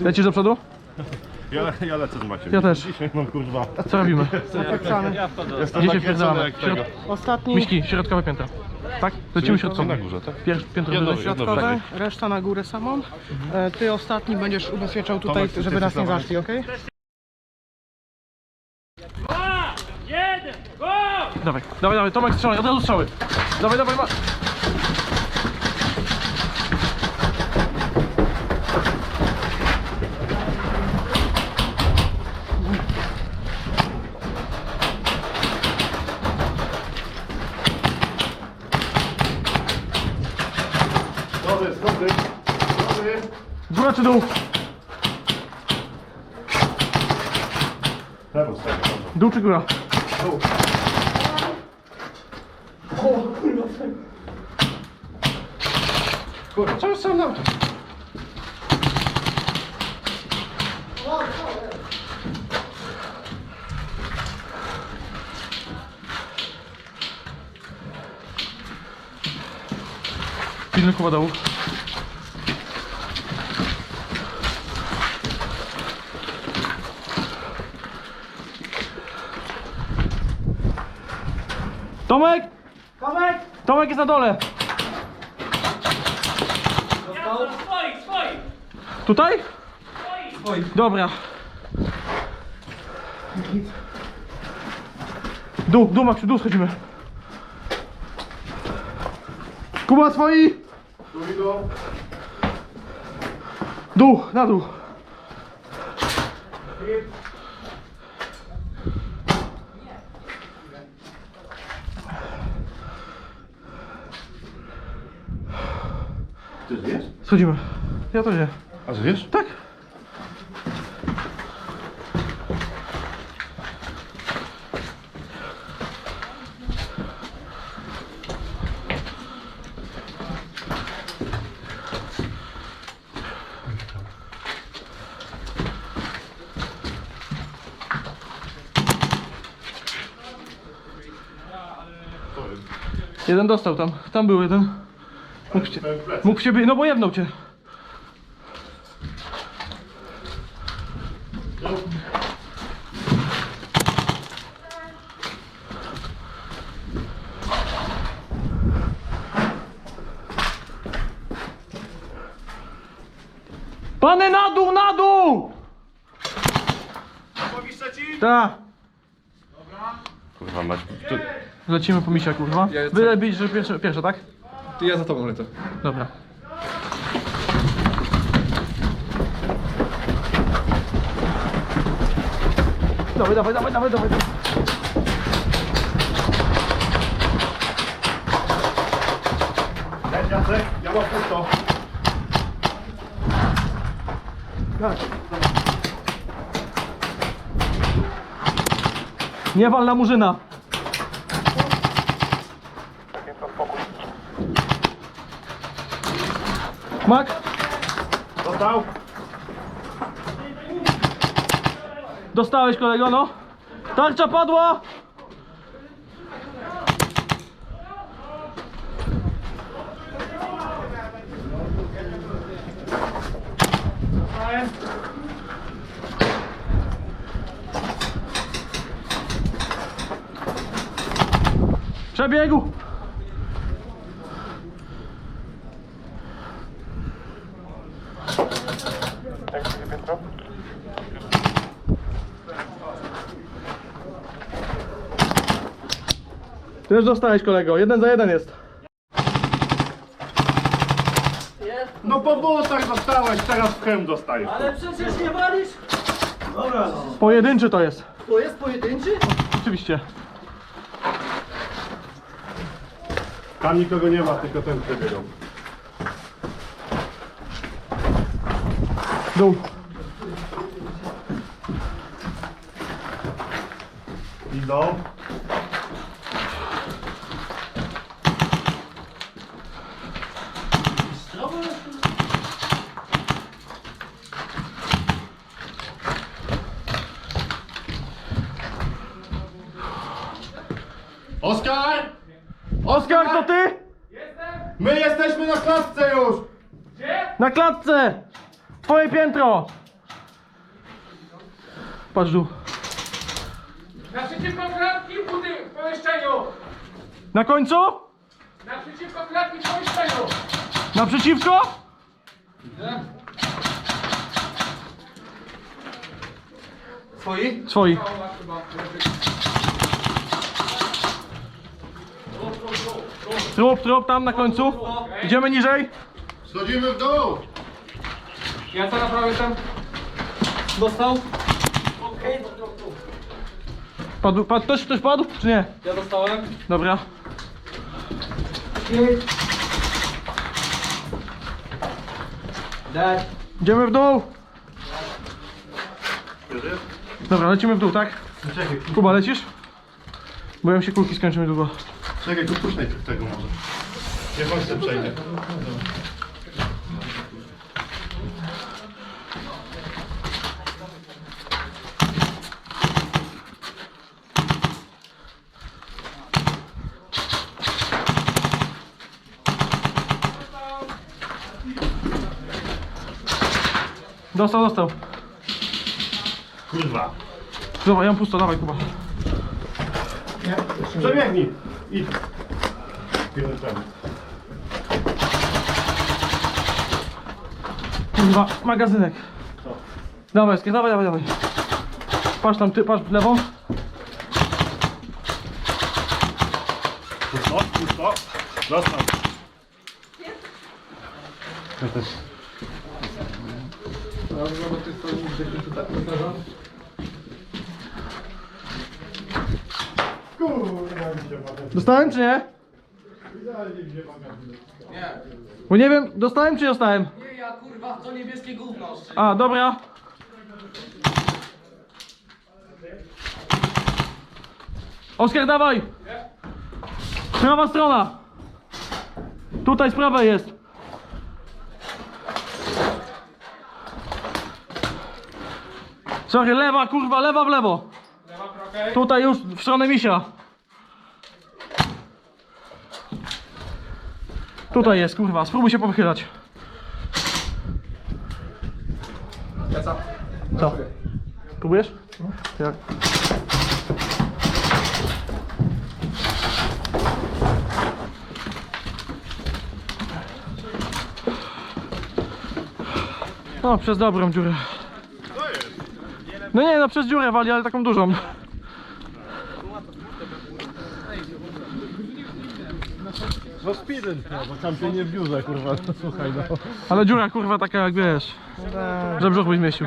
Lecisz do przodu? Ja, ja lecę z Maciem. Ja też. Dzisiaj mam kurwa. Co robimy? Jestem Gdzie się wpierdalamy? jak tego. Ostatni Miśki, środkowe piętro. Tak? Lecimy środkowe. Na górze, tak? Pier, piętro Jedno- wyżej. jedno środkowe, reszta na górę samą. E, Ty ostatni będziesz ubezpieczał tutaj, Tomek, ty żeby nas nie jesteś zaszli, okej? Dawaj, dawaj, dawaj, Tomek strzelaj, od razu strzały. Dawaj, dawaj, ma... czy dół? Lewo. Dół czy góra? Kurwa, co już sam na Pilny kuba dołu. Tomek! Tomek! Tomek jest na dole! Swoich, swoich! Tutaj? Dobra. Dół, dół Maksiu, dół schodzimy. Kuba swoi! Dół, na dół. Ty wiesz? Schodzimy. Ja to nie. A że wiesz? Tak. Jeden dostał tam. Tam był jeden. Mógł cię, mógł ciebie, no bo jedną cię. Pany na dół, na dół! Tak. Kurwa mać. Tu... Lecimy po misia, kurwa. Być, że pierwsze, pierwsze, tak? Ty ja za tobą lecę. Dobra. Dawaj, dawaj, dawaj, dawaj, dawaj. Leć Jacek, ja mam pusto. Nie wal na murzyna. Mak, Dostał? dostałeś kolego, no. Tarcza padła. Przebiegu. Ty już dostałeś kolego, jeden za jeden jest. No po butach dostałeś, teraz w hełm dostajesz. Ale przecież nie walisz! Dobra, Pojedynczy to jest. to jest pojedynczy? Oczywiście. Tam nikogo nie ma, tylko ten przebiegał. Dół. Idą. Oskar! Oskar, to ty? My jesteśmy na klatce już! Na klatce! Twoje piętro! Patrz dół. Naprzeciwko klatki w budynku, w pomieszczeniu! Na końcu? Naprzeciwko klatki w pomieszczeniu! Naprzeciwko? Twoi? Swoi. Trup, trup, tam na końcu. Idziemy niżej. Schodzimy w dół! Ja co naprawdę tam? Dostał? Padł, padł, też ktoś padł, czy nie? Ja dostałem. Dobra. Daj. Idziemy w dół. Dobra, lecimy w dół, tak? Czekaj, Kuba, lecisz? Bo ja się kulki skończymy długo. czekaj, tu puść najpierw tego może. Niech on sobie przejdzie. Dostał, dostał. Kurwa. Dobra, ja mam pusto, dawaj Kuba. Przebiegnij. Idź. Ten. Kurwa, magazynek. Dawaj, skier, dawaj, dawaj, dawaj. Patrz tam, ty, patrz w lewo. Pusto, pusto. Zostaw. Dostałem czy nie? Nie. Bo nie wiem, dostałem czy nie dostałem? Nie, ja kurwa w to niebieskie gówno. A, dobra. Oskar, dawaj! Prawa strona! Tutaj z prawej jest. Sorry, lewa, kurwa, lewa w lewo. Tutaj już w stronę misia. Tutaj jest, kurwa, spróbuj się powychylać. Co? Próbujesz? Jak? No, przez dobrą dziurę. No nie, no przez dziurę wali, ale taką dużą. No speedem, bo kampion nie w biurze, kurwa. Słuchaj, no. Ale dziura kurwa taka jak wiesz, że brzuch by zmieścił.